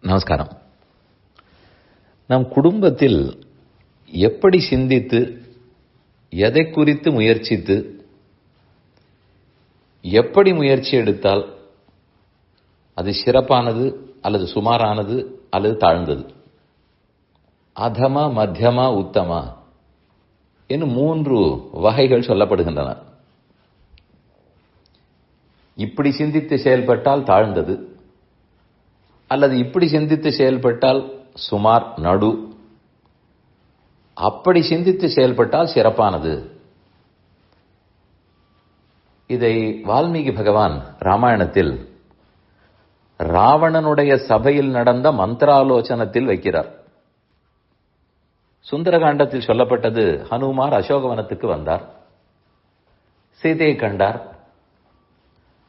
நமஸ்காரம். நம் குடும்பத்தில் எப்படி சிந்தித்து எதை குறித்து முயற்சித்து எப்படி முயற்சி எடுத்தால் அது சிறப்பானது அல்லது சுமாரானது அல்லது தாழ்ந்தது? அதமா மத்தியமா உத்தமா என்று மூன்று வகைகள் சொல்லப்படுகின்றன. இப்படி சிந்தித்து செயல்பட்டால் தாழ்ந்தது. அல்லது இப்படி சிந்தித்து செயல்பட்டால் சுமார் நடு. அப்படி சிந்தித்து செயல்பட்டால் சிறப்பானது. இதை வால்மீகி பகவான் ராமாயணத்தில் ராவணனுடைய சபையில் நடந்த மந்திராலோசனத்தில் வைக்கிறார். சுந்தரகாண்டத்தில் சொல்லப்பட்டது ஹனுமார் அசோகவனத்துக்கு வந்தார். சீதையை கண்டார்.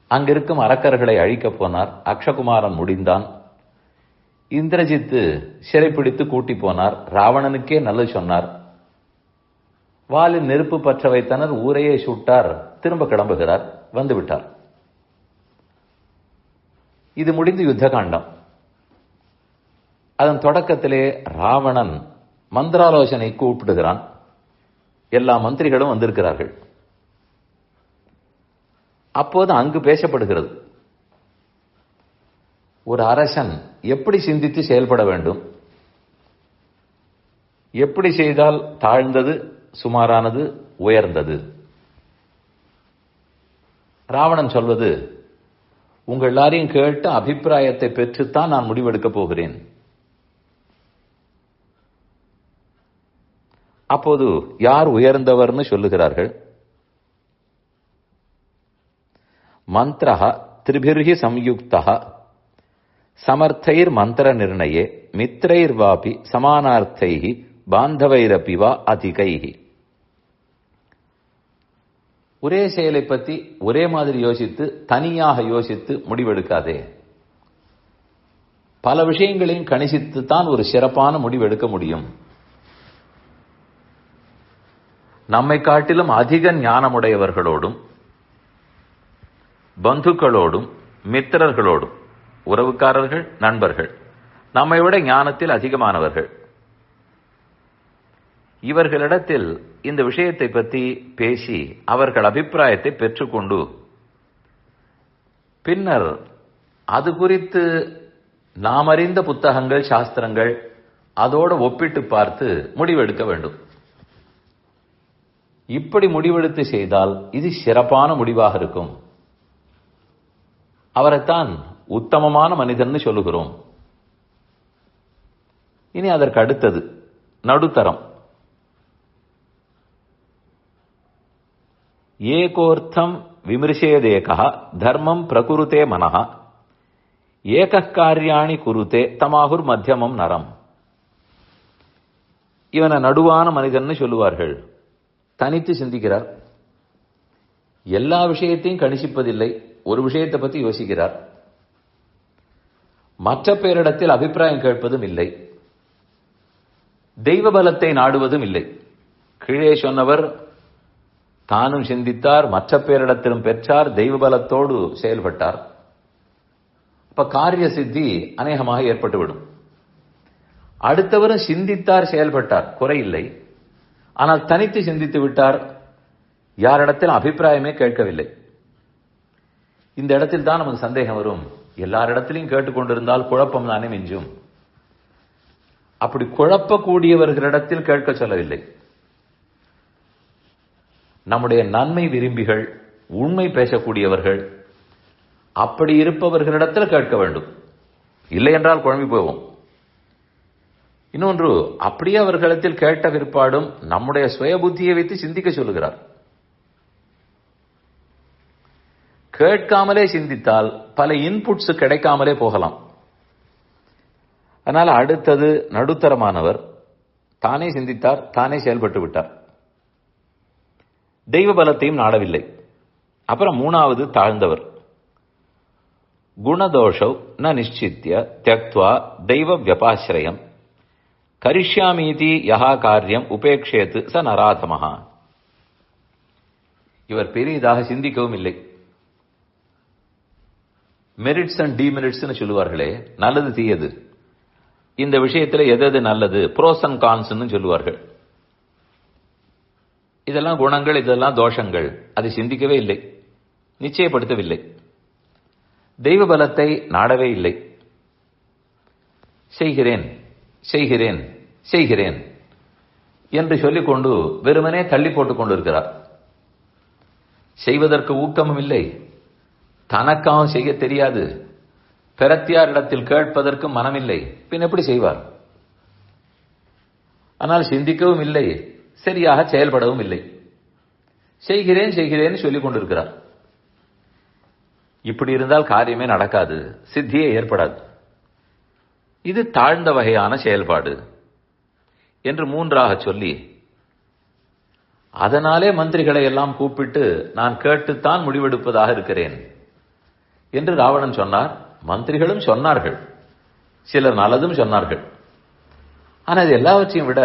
அங்கிருக்கும் அரக்கர்களை அழிக்கப் போனார். அக்ஷகுமாரன் முடிந்தான். இந்திரஜித்து சிறைப்பிடித்து கூட்டி போனார். ராவணனுக்கே நல்லது சொன்னார். வாலில் நெருப்பு பற்ற வைத்தனர் ஊரையே சுட்டார். திரும்ப கிளம்புகிறார். வந்துவிட்டார் இது முடிந்து யுத்த காண்டம் அதன் தொடக்கத்திலே ராவணன் மந்திராலோசனை கூப்பிடுகிறான். எல்லா மந்திரிகளும் வந்திருக்கிறார்கள். அப்போது அங்கு பேசப்படுகிறது. ஒரு அரசன் எப்படி சிந்தித்து செயல்பட வேண்டும்? எப்படி செய்தால் தாழ்ந்தது சுமாரானது உயர்ந்தது? ராவணன் சொல்வது உங்கள் எல்லாரையும் கேட்டு அபிப்பிராயத்தை பெற்றுத்தான் நான் முடிவெடுக்கப் போகிறேன். அப்போது யார் உயர்ந்தவர்னு சொல்லுகிறார்கள்? மந்திரஹ திரிபிர்கி சம்யுக்தா சமர்த்தைர் மந்திர நிர்ணயே மித்ரைர்வாபி சமானார்த்தை பாந்தவைரபி வா அதிகைகி ஒரே செயலை பற்றி ஒரே மாதிரி யோசித்து தனியாக யோசித்து முடிவெடுக்காதே. பல விஷயங்களையும் கணிசித்து தான் ஒரு சிறப்பான முடிவெடுக்க முடியும். நம்மை காட்டிலும் அதிக ஞானமுடையவர்களோடும் பந்துக்களோடும் மித்திரர்களோடும் உறவுக்காரர்கள் நண்பர்கள். நம்மை விட ஞானத்தில் அதிகமானவர்கள். இவர்களிடத்தில் இந்த விஷயத்தை பற்றி பேசி அவர்கள் அபிப்பிராயத்தை பெற்றுக்கொண்டு பின்னர் அது குறித்து நாம் அறிந்த புத்தகங்கள் சாஸ்திரங்கள் அதோடு ஒப்பிட்டு பார்த்து முடிவெடுக்க வேண்டும். இப்படி முடிவெடுத்து செய்தால் இது சிறப்பான முடிவாக இருக்கும். அவரைத்தான் உத்தமமான மனிதன் சொல்லுகிறோம். இனி அதற்கு அடுத்தது நடுத்தரம். ஏகோர்த்தம் விமர்சேதேகா தர்மம் பிரகுருத்தே மனஹா. ஏக காரியாணி குருத்தே தமாகுர் மத்தியமம் நரம். இவனை நடுவான மனிதன் சொல்லுவார்கள். தனித்து சிந்திக்கிறார். எல்லா விஷயத்தையும் கணிசிப்பதில்லை ஒரு விஷயத்தை பற்றி யோசிக்கிறார். மற்ற பேரிடத்தில் அபிப்பிராயம் கேட்பதும் இல்லை. தெய்வ பலத்தை நாடுவதும் இல்லை. கீழே சொன்னவர் தானும் சிந்தித்தார் மற்ற பேரிடத்திலும் பெற்றார் தெய்வ பலத்தோடு செயல்பட்டார். இப்ப காரிய சித்தி அநேகமாக ஏற்பட்டுவிடும். அடுத்தவரும் சிந்தித்தார் செயல்பட்டார் குறையில்லை ஆனால் தனித்து சிந்தித்து விட்டார் யாரிடத்தில் அபிப்பிராயமே கேட்கவில்லை. இந்த இடத்தில் தான் நமக்கு சந்தேகம் வரும். எல்லாரிடத்திலையும் கேட்டுக்கொண்டிருந்தால் குழப்பம் தானே மிஞ்சும். அப்படி குழப்பக்கூடியவர்களிடத்தில் கேட்க சொல்லவில்லை. நம்முடைய நன்மை விரும்பிகள் உண்மை பேசக்கூடியவர்கள் அப்படி இருப்பவர்களிடத்தில் கேட்க வேண்டும். இல்லை என்றால் குழம்பி போவோம். இன்னொன்று அப்படியே அவர்களிடத்தில் கேட்ட பிற்பாடும் நம்முடைய சுய புத்தியை வைத்து சிந்திக்க சொல்லுகிறார். கேட்காமலே சிந்தித்தால் பல இன்புட்ஸ் கிடைக்காமலே போகலாம். அதனால் அடுத்தது நடுத்தரமானவர். தானே சிந்தித்தார் தானே செயல்பட்டு விட்டார். தெய்வ பலத்தையும் நாடவில்லை. அப்புறம் மூணாவது தாழ்ந்தவர். குணதோஷவ் ந நிச்சித்திய தியக்துவா தெய்வ வியபாசிரயம். கரிஷ்யாமீதி யகா காரியம் உபேக்ஷேத்து ச நராதமஹா. இவர் பெரியதாக சிந்திக்கவும் இல்லை. மெரிட்ஸ் அண்ட் டிமெரிட்ஸ்னு சொல்லுவார்களே நல்லது தீயது. இந்த விஷயத்துல எது எது நல்லது ப்ரோஸ் அண்ட் கான்ஸ்னு சொல்லுவார்கள். இதெல்லாம் குணங்கள் இதெல்லாம் தோஷங்கள். அதை சிந்திக்கவே இல்லை. நிச்சயப்படுத்தவில்லை. தெய்வ பலத்தை நாடவே இல்லை. செய்கிறேன் செய்கிறேன் செய்கிறேன் என்று சொல்லிக்கொண்டு வெறுமனே தள்ளி போட்டுக் கொண்டிருக்கிறார் செய்வதற்கு ஊக்கமும் இல்லை. தனக்காகவும் செய்ய தெரியாது. பிரத்தியாரிடத்தில் கேட்பதற்கு மனமில்லை. பின் எப்படி செய்வார்? ஆனால் சிந்திக்கவும் இல்லை. சரியாக செயல்படவும் இல்லை. செய்கிறேன் செய்கிறேன் சொல்லிக் கொண்டிருக்கிறார். இப்படி இருந்தால் காரியமே நடக்காது. சித்தியே ஏற்படாது. இது தாழ்ந்த வகையான செயல்பாடு என்று மூன்றாக சொல்லி அதனாலே மந்திரிகளை எல்லாம் கூப்பிட்டு நான் கேட்டுத்தான் முடிவெடுப்பதாக இருக்கிறேன். என்று ராவணன் சொன்னார். மந்திரிகளும் சொன்னார்கள். சிலர் நல்லதும் சொன்னார்கள். ஆனால் இது எல்லாவற்றையும் விட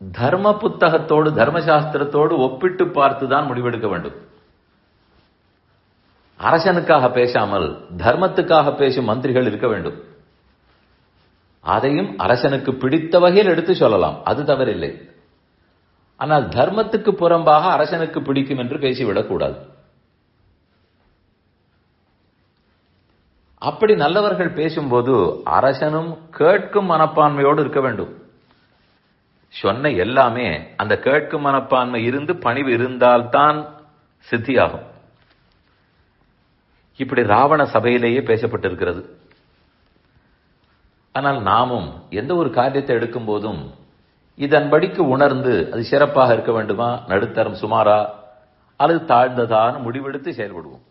தர்ம புத்தகத்தோடு தர்மசாஸ்திரத்தோடு ஒப்பிட்டு பார்த்து தான் முடிவெடுக்க வேண்டும். அரசனுக்காக பேசாமல் தர்மத்துக்காக பேசும் மந்திரிகள் இருக்க வேண்டும். அதையும் அரசனுக்கு பிடித்த வகையில் எடுத்து சொல்லலாம். அது தவறில்லை. ஆனால் தர்மத்துக்கு புறம்பாக அரசனுக்கு பிடிக்கும் என்று பேசிவிடக்கூடாது. அப்படி நல்லவர்கள் பேசும்போது அரசனும் கேட்கும் மனப்பான்மையோடு இருக்க வேண்டும். சொன்ன எல்லாமே அந்த கேட்கும் மனப்பான்மை இருந்து பணிவு இருந்தால்தான் சித்தியாகும். இப்படி ராவண சபையிலேயே பேசப்பட்டிருக்கிறது. ஆனால் நாமும் எந்த ஒரு காரியத்தை எடுக்கும் போதும் இதன்படிக்கு உணர்ந்து அது சிறப்பாக இருக்க வேண்டுமா? நடுத்தரம் சுமாரா? அல்லது தாழ்ந்ததான முடிவெடுத்து செயல்படுவோம்.